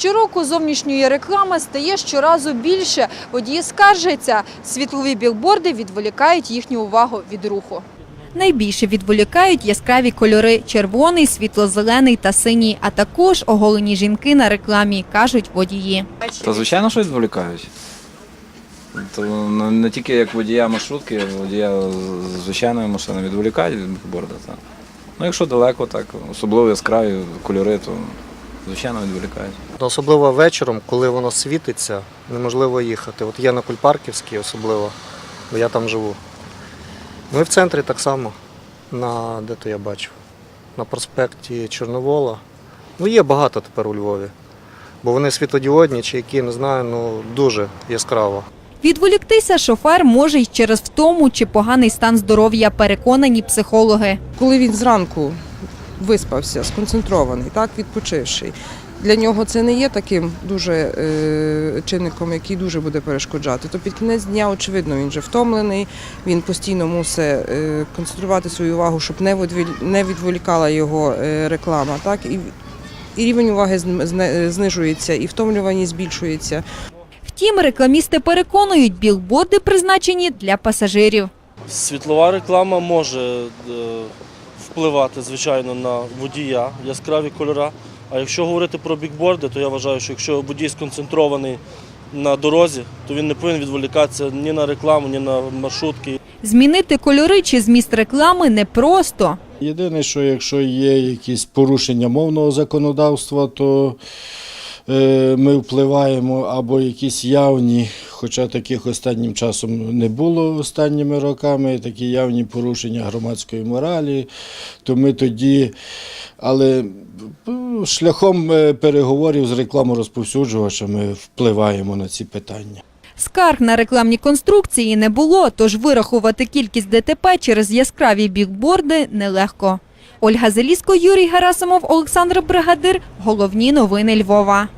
Щороку зовнішньої реклами стає щоразу більше. Водії скаржаться, світлові білборди відволікають їхню увагу від руху. Найбільше відволікають яскраві кольори – червоний, світло-зелений та синій, а також оголені жінки на рекламі, кажуть водії. Та звичайно, що відволікають. То не, не тільки як водія маршрутки, а водія звичайної машини відволікають від бікборда. Ну, якщо далеко, так, особливо яскраві кольори, то звичайно відволікають. Особливо вечором, коли воно світиться, неможливо їхати. От я на Кульпарківській особливо, бо я там живу. Ну і в центрі так само, на де то я бачив, на проспекті Чорновола. Ну є багато тепер у Львові. Бо вони світлодіодні чи які, не знаю, ну дуже яскраво. Відволіктися шофер може й через втому чи поганий стан здоров'я, переконані психологи. коли він зранку виспався, сконцентрований, так відпочивший. Для нього це не є таким дуже е, чинником, який дуже буде перешкоджати. То під кінець дня, очевидно, він вже втомлений, він постійно мусить е, концентрувати свою увагу, щоб не не відволікала його е, реклама. Так? І, і рівень уваги зн- знижується, і втомлюваність збільшується. Втім, рекламісти переконують, білборди призначені для пасажирів. Світлова реклама може е, впливати, звичайно, на водія, яскраві кольори. А якщо говорити про бікборди, то я вважаю, що якщо водій сконцентрований на дорозі, то він не повинен відволікатися ні на рекламу, ні на маршрутки. Змінити кольори чи зміст реклами непросто. Єдине, що якщо є якісь порушення мовного законодавства, то е, ми впливаємо або якісь явні, хоча таких останнім часом не було останніми роками, такі явні порушення громадської моралі, то ми тоді, але е, шляхом е, переговорів з рекламорозповсюджувачами впливаємо на ці питання. Скарг на рекламні конструкції не було, тож вирахувати кількість ДТП через яскраві бікборди нелегко. Ольга Залізко, Юрій Герасимов, Олександр Бригадир. Головні новини Львова.